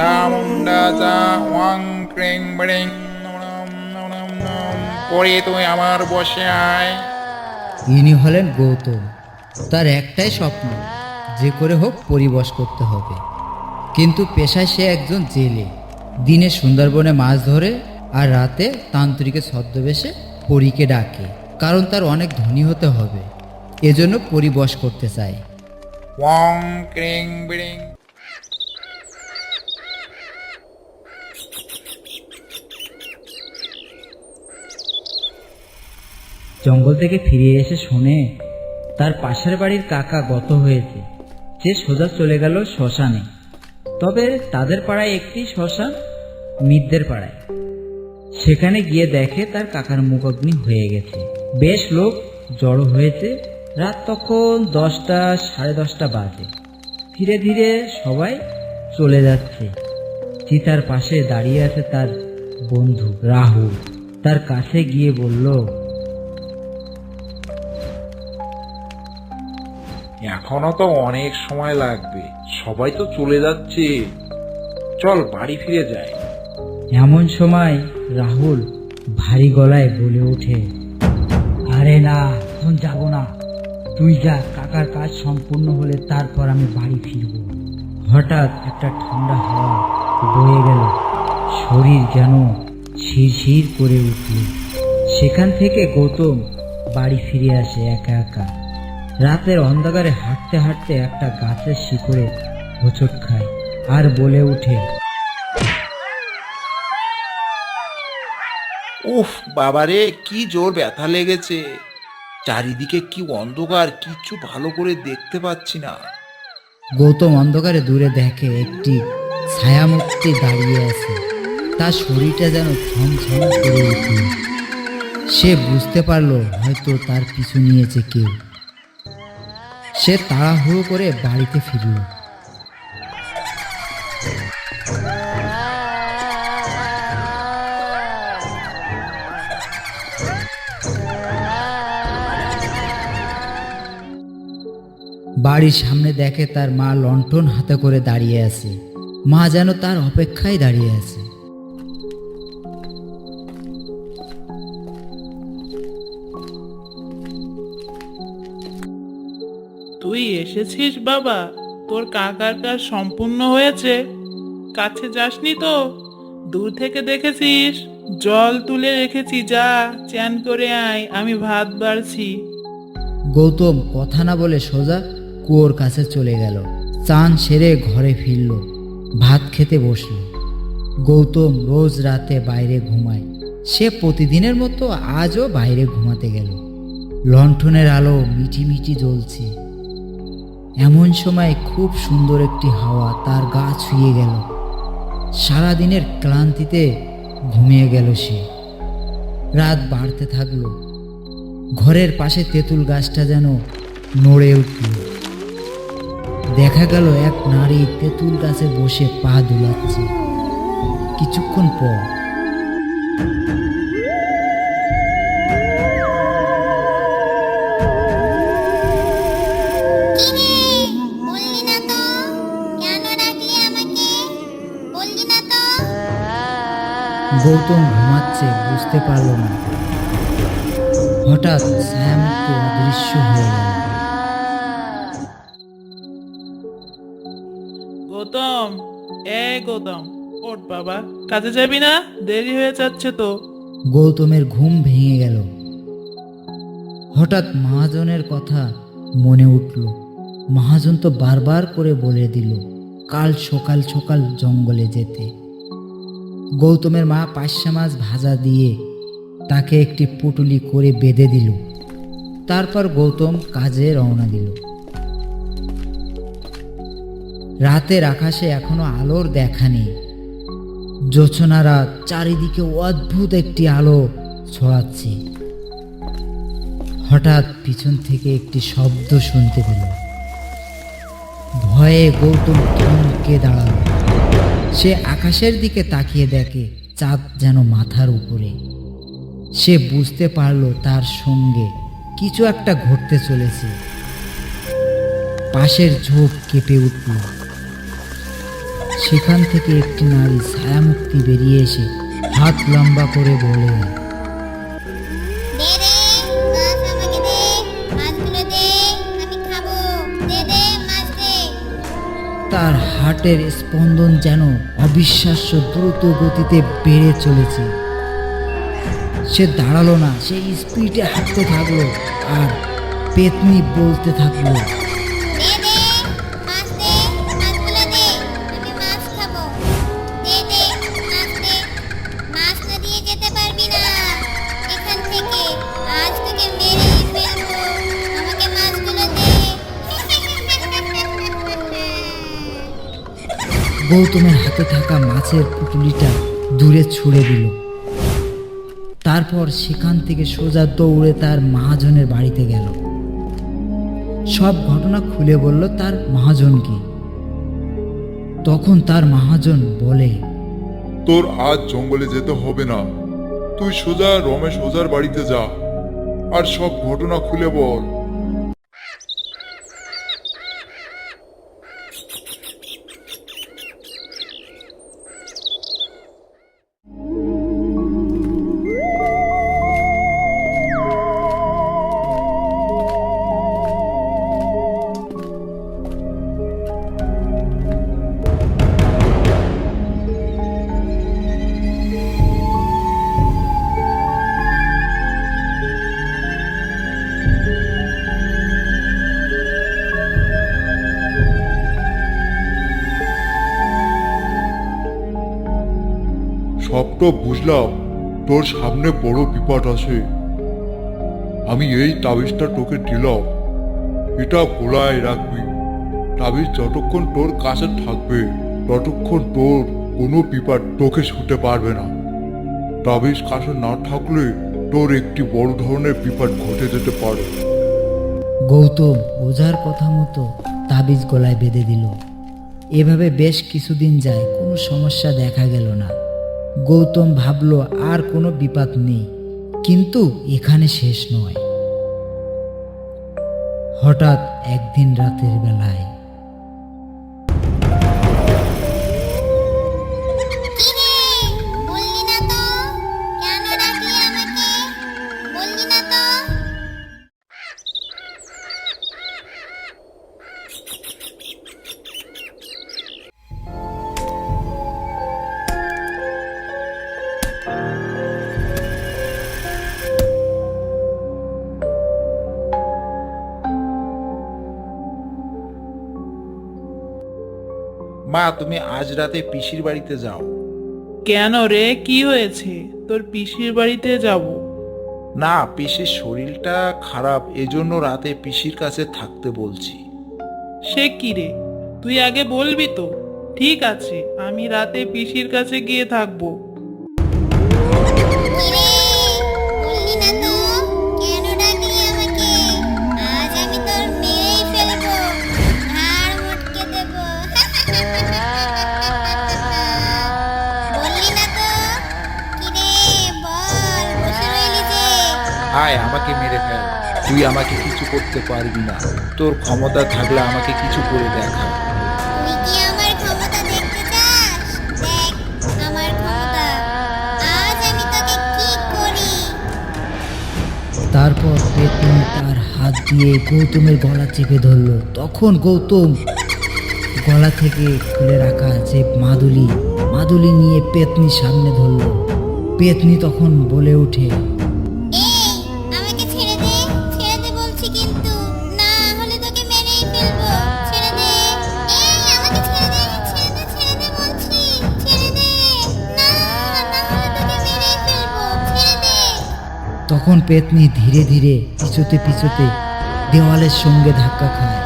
Wang ক্রিং তুই আমার বসে আয় ইনি হলেন গৌতম। তার একটাই স্বপ্ন যে করে হোক পরিবশ করতে হবে। কিন্তু পেশায় সে একজন জেলে। দিনে সুন্দরবনে মাছ ধরে আর রাতে তান্ত্রিকের ছদ্মবেশে পরীকে ডাকে কারণ তার অনেক ধনী হতে হবে। এজন্য পরিবশ করতে চায়। ওয়াং ক্রিং বিড়িং জঙ্গল থেকে ফিরে এসে শোনে তার পাশের বাড়ির কাকা গত হয়েছে। যে সোজা চলে গেল শ্মশানে। তবে তাদের পাড়ায় একটি শ্মশান, মিদ্দের পাড়ায়। সেখানে গিয়ে দেখে তার কাকার মুখগ্নি হয়ে গেছে। বেশ লোক জড়ো হয়েছে। রাত তখন দশটা, সাড়ে দশটা বাজে। ধীরে ধীরে সবাই চলে যাচ্ছে। চিতার পাশে দাঁড়িয়ে আছে তার বন্ধু রাহুল। তার কাছে গিয়ে বলল এখনও তো অনেক সময় লাগবে। সবাই তো চলে যাচ্ছে। চল, বাড়ি ফিরে যাই। এমন সময় রাহুল ভারী গলায় বলে ওঠে, আরে না, এখন যাব না। তুই যা, কাকার কাজ সম্পূর্ণ হলে তারপর আমি বাড়ি ফিরব। হঠাৎ একটা ঠান্ডা হাওয়া বয়ে গেল। শরীর যেন শিরশির করে উঠল। সেখান থেকে গৌতম বাড়ি ফিরে আসে একা একা। রাতের অন্ধকারে হাঁটতে হাঁটতে একটা গাছের শিকড়ে হোঁচট খায় আর বলে ওঠে উফ বাবারে কি জোর ব্যথা লেগেছে। চারিদিকে কি অন্ধকার কিচ্ছু ভালো করে দেখতে পাচ্ছি না। গৌতম অন্ধকারে দূরে দেখে একটি ছায়ামূর্তি দাঁড়িয়ে আছে। তার শরীরটা যেন ছমছম করে উঠল। সে বুঝতে পারল হয়তো তার পিছু নিয়েছে কেউ। সে তাড়াহুড়ো করে বাড়িতে ফিরল। বাড়ির সামনে দেখে তার মা লণ্ঠন হাতে করে দাঁড়িয়ে আছে। মা যেন তার অপেক্ষায় দাঁড়িয়ে আছে। তুই এসেছিস বাবা? তোর কাকার কাজ সম্পূর্ণ হয়েছে। কাছে যাসনি তো? দূর থেকে দেখেছিস? জল তুলে রেখেছি, যা, চ্যান করে আয়, আমি ভাত বাড়ছি। গৌতম কথা না বলে সোজা কুয়োর কাছে চলে গেল। চান সেরে ঘরে ফিরল। ভাত খেতে বসল। গৌতম রোজ রাতে বাইরে ঘুমায়। সে প্রতিদিনের মতো আজও বাইরে ঘুমাতে গেল। লণ্ঠনের আলো মিটি মিটি জ্বলছে। এমন সময় খুব সুন্দর একটি হাওয়া তার গা ছুঁয়ে গেল। সারাদিনের ক্লান্তিতে ঘুমিয়ে গেল সে। রাত বাড়তে থাকল। ঘরের পাশে তেঁতুল গাছটা যেন নড়ে উঠল। দেখা গেল এক নারী তেঁতুল গাছে বসে পা দুলাচ্ছে। কিছুক্ষণ পর গৌতম ঘুমাচ্ছে বুঝতে পারল না। হঠাৎ ছায়ামুক্ত অদৃশ্য হয়ে গেল। গৌতম এ গৌতম ওঠ বাবা কাজে যাবি না? দেরি হয়ে যাচ্ছে তো। গৌতমের ঘুম ভেঙে গেল। হঠাৎ মহাজনের কথা মনে উঠল। মহাজন তো বারবার করে বলে দিল কাল সকাল সকাল জঙ্গলে যেতে। গৌতমের মা পাঁচশা মাছ ভাজা দিয়ে তাকে একটি পুটুলি করে বেঁধে দিল। তারপর গৌতম কাজে রওনা দিল। রাতের আকাশে এখনও আলোর দেখা নেই। জোছনারা চারিদিকে অদ্ভুত একটি আলো ছড়াচ্ছে হঠাৎ পিছন থেকে একটি শব্দ শুনতে পেল। ভয়ে গৌতম থমকে দাঁড়াল। সে আকাশের দিকে তাকিয়ে দেখে চাঁদ যেন মাথার উপরে। সে বুঝতে পারল তার সঙ্গে কিছু একটা ঘটতে চলেছে। পাশের ঝোপ কেঁপে উঠল। সেখান থেকে একটি নারী ছায়ামুক্তি বেরিয়ে এসে হাত লম্বা করে বলে তার হার্টের স্পন্দন যেন অবিশ্বাস্য দ্রুত গতিতে বেড়ে চলেছে। সে দাঁড়াল না, সে স্পিডে হাঁটতে থাকল আর পেতনি বলতে থাকল গৌতমের হাতে থাকা মাছের পুটুলিটা দূরে ছুড়ে দিল। তারপর সেখান থেকে সোজা দৌড়ে তার মহাজনের বাড়িতে গেল। সব ঘটনা খুলে বলল তার মহাজনকে। তখন তার মহাজন বলে, তোর আজ জঙ্গলে যেতে হবে না। তুই সোজা রমেশ ওজার বাড়িতে যা। আর সব ঘটনা খুলে বল। সবটা বুঝলাম, তোর সামনে বড় বিপদ আছে। আমি এই তাবিজটা তোকে দিলাম। এটা গোলায় রাখবি। তাবিজ যতক্ষণ তোর কাছে থাকবে, ততক্ষণ তোর কোনো বিপদ তোকে ছুটে পারবে না। তাবিজ কাছে না থাকলে তোর একটি বড় ধরনের বিপদ ঘটে যেতে পারে। গৌতম ওঝার কথা মতো তাবিজ গলায় বেঁধে দিল। এভাবে বেশ কিছুদিন যায় কোনো সমস্যা দেখা গেল না। গৌতম ভাবল আর কোনো বিপদ নেই কিন্তু এখানে শেষ নয়। হঠাৎ একদিন রাতের বেলায় মা তুমি আজ রাতে পিসির বাড়িতে যাও। কেন রে? কি হয়েছে? তোর পিসির বাড়িতে যাব। না পিসির শরীরটা খারাপ এজন্য রাতে পিসির কাছে থাকতে বলছি। সে কি রে? তুই আগে বলবি তো? ঠিক আছে আমি রাতে পিসির কাছে গিয়ে থাকব। আয় আমাকে মেরে ফেল। তুই আমাকে কিছু করতে পারবি না। তোর ক্ষমতা থাকলে আমাকে কিছু করে দেখা। তুই কি আমার ক্ষমতা দেখতে চাস? দেখ আমার ক্ষমতা। আজ আমি তোকে কি করি? তারপর পেতনি তার হাত দিয়ে গৌতমের গলা চেপে ধরলো। তখন গৌতম গলা থেকে খুলে রাখা যে মাদুলি মাদুলি নিয়ে পেতনি সামনে ধরলো। পেতনি তখন বলে ওঠে তখন পেতনি ধীরে ধীরে পিছুতে পিছুতে দেওয়ালের সঙ্গে ধাক্কা খায়।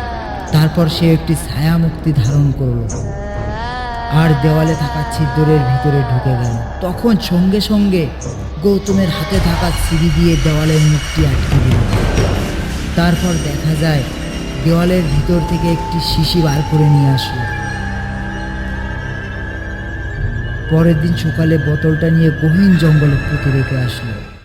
তারপর সে একটি ছায়া মুক্তি ধারণ করল। আর দেওয়ালে থাকা ছিদ্রের ভিতরে ঢুকে গেল। তখন সঙ্গে সঙ্গে গৌতমের হাতে থাকা সিঁড়ি দিয়ে দেওয়ালের মুখটি আটকে দিল। তারপর দেখা যায়, দেওয়ালের ভিতর থেকে একটি শিশি বার করে নিয়ে আসলো। পরের দিন সকালে বোতলটা নিয়ে গহীন জঙ্গলে পুঁতে রেখে আসলো।